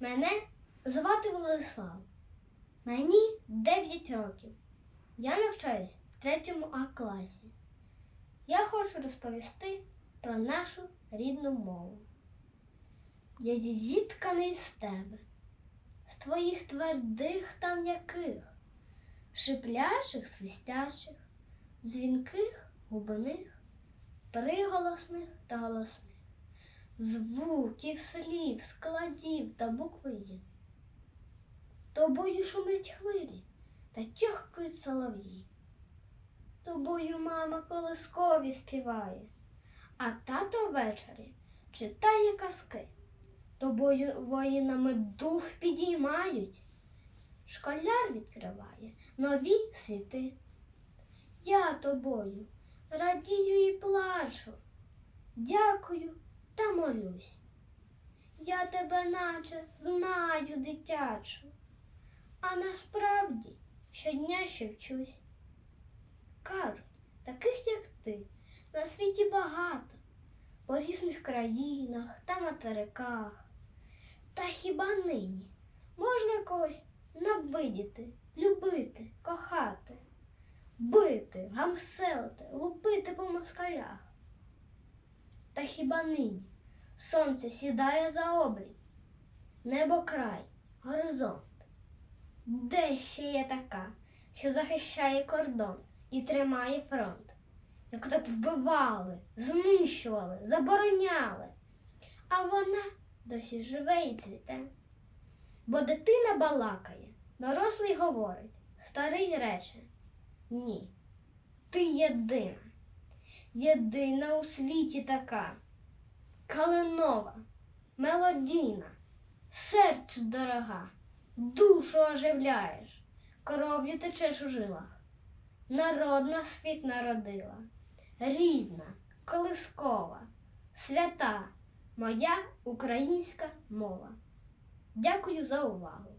Мене звати Владислав. Мені 9 років. Я навчаюсь в третьому А класі. Я хочу розповісти про нашу рідну мову. Я зітканий з тебе, з твоїх твердих та м'яких, шиплячих, свистячих, дзвінких, губаних, приголосних та голосних звуків, слів, складів та букви є. Тобою шумлять хвилі та тьохкають солов'ї. Тобою мама колискові співає, а тато ввечері читає казки. Тобою воїнами дух підіймають. Школяр відкриває нові світи. Я тобою радію і плачу. Дякую та молюсь. Я тебе наче знаю, дитячу, а насправді щодня ще вчусь. Кажуть, таких, як ти, на світі багато, по різних країнах та материках. Та хіба нині можна когось навидіти, любити, кохати, бити, гамселити, лупити по москалях? Та хіба нині? Сонце сідає за обрій, небо край, горизонт. Де ще є така, що захищає кордон і тримає фронт, яку так вбивали, знищували, забороняли, а вона досі живе і цвіте. Бо дитина балакає, дорослий говорить, старий рече. Ні, ти єдина єдина у світі така, калинова, мелодійна, серцю дорога, душу оживляєш, кров'ю течеш у жилах. Народна світ народила, рідна, колискова, свята, моя українська мова. Дякую за увагу.